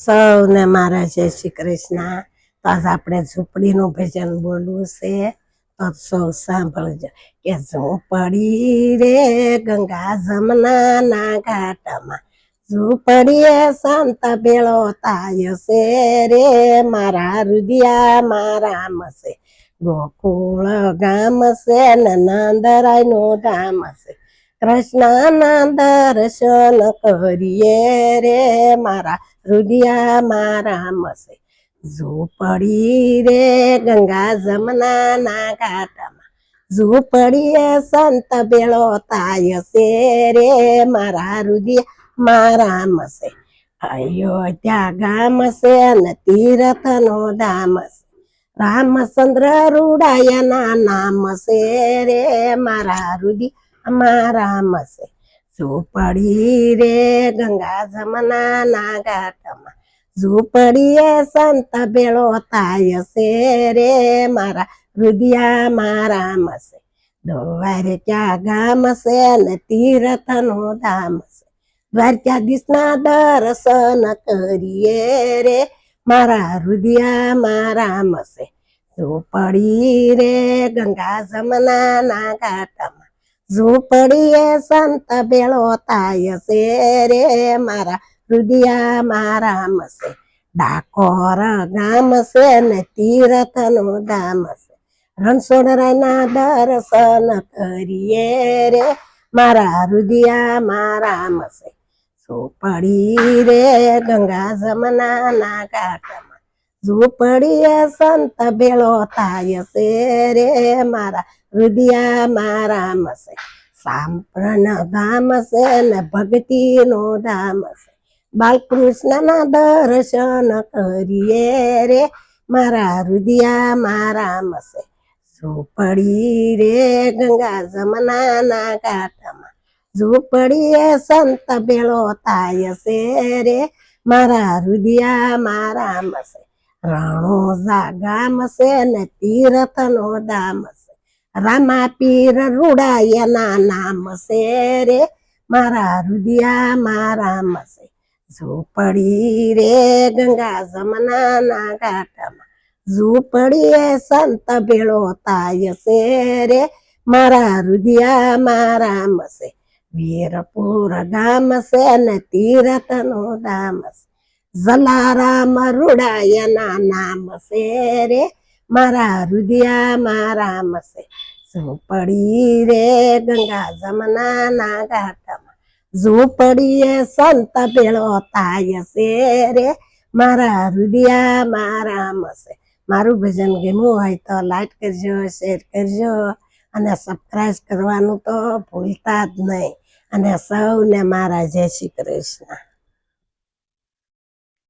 સૌને મારા જય શ્રી કૃષ્ણ. તો આજે આપણે ઝૂંપડીનું ભજન બોલવું છે. તો સૌ સાંભળજો કે ઝૂંપડી રે ગંગા જમના ના ઘાટમાં. ઝૂંપડીએ સંત ભેળો તાય છે રે, મારા રુદિયા મારા મસે ગોકુળ ગામ છે ને નંદરાયનું ગામ છે. કૃષ્ણના દર્શન કરીએ રે મારા રુદિયા, મારા મસે. ઝૂંપડી રે ગંગા જમના ના ઘાટમાં ઝૂંપડીએ સંત બેળો તાય છે રે મારા રુદિયા, મારા મસે. અયોધ્યા ગામ છે અને તીર્થ નો ધામ છે. રામચંદ્ર રૂડાયના નામ છે રે મારા રુદિ મારા મસે ઝૂંપડી રે ગંગા જમના ના ઘાટમાં ઝૂંપડીએ સંત બેળો થાય છે રે મારા રુદિયા મારા મસે દ્વારકા ગામ છે ને તીર્થનું ધામ છે. દ્વારકાધીશના દર્શન કરીએ રે મારા રુદિયા મારા મસે ઝૂંપડી રે ગંગા જમના ના ઘાટમાં. ઝૂંપડીએ સંત બેળો તાય છે રે મારા રુદિયા મારા મસે ડાકોર ગામ છે ને તીરથનું ધામ છે. રણછોડરાયના દર્શન કરીએ રે મારા રુદિયા મારા મસે ઝૂંપડી રે ગંગા જમના ના ઘાટમાં ઝૂંપડીએ સંત ભેળો થાય છે રે મારા, હૃદયા મારા મસે સાંપણ ધામ છે ને ભક્તિ નો ધામ છે. બાલકૃષ્ણના દર્શન કરીએ રે મારા, હૃદયા મારા મસે ઝૂંપડી રે ગંગા જમનાના કાંઠામાં ઝૂંપડીએ સંત ભેળો થાય છે રે મારા, હૃદયા મારા મસે રણોજા ગામ છે ને તીર્થ નો ધામ છે. રામા પીર રૂડાયના નામ છે રે, મારા રુદિયા મારા મસે ઝૂંપડી રે ગંગા જમના ના ઘાટમાં ઝૂંપડીએ સંત ભેળો થાય છે રે, મારા રુદિયા મારા મસે વીરપુર ગામ છે ને તીર્થ નો ધામ છે. જલારામ રૂડાયના નામ છે રે. મારા રુદિયા મારા છે ઝૂંપડી રે ગંગા જમનાના ઘાટમાં? ઝૂંપડીએ સંત ભેળો થાય છે રે? મારા રુદિયા મારા મસે. મારું ભજન ગમ્યું હોય તો લાઈક કરજો, શેર કરજો અને સબસ્ક્રાઈબ કરવાનું તો ભૂલતા જ નહીં. અને સૌને મારા જય શ્રી કૃષ્ણ.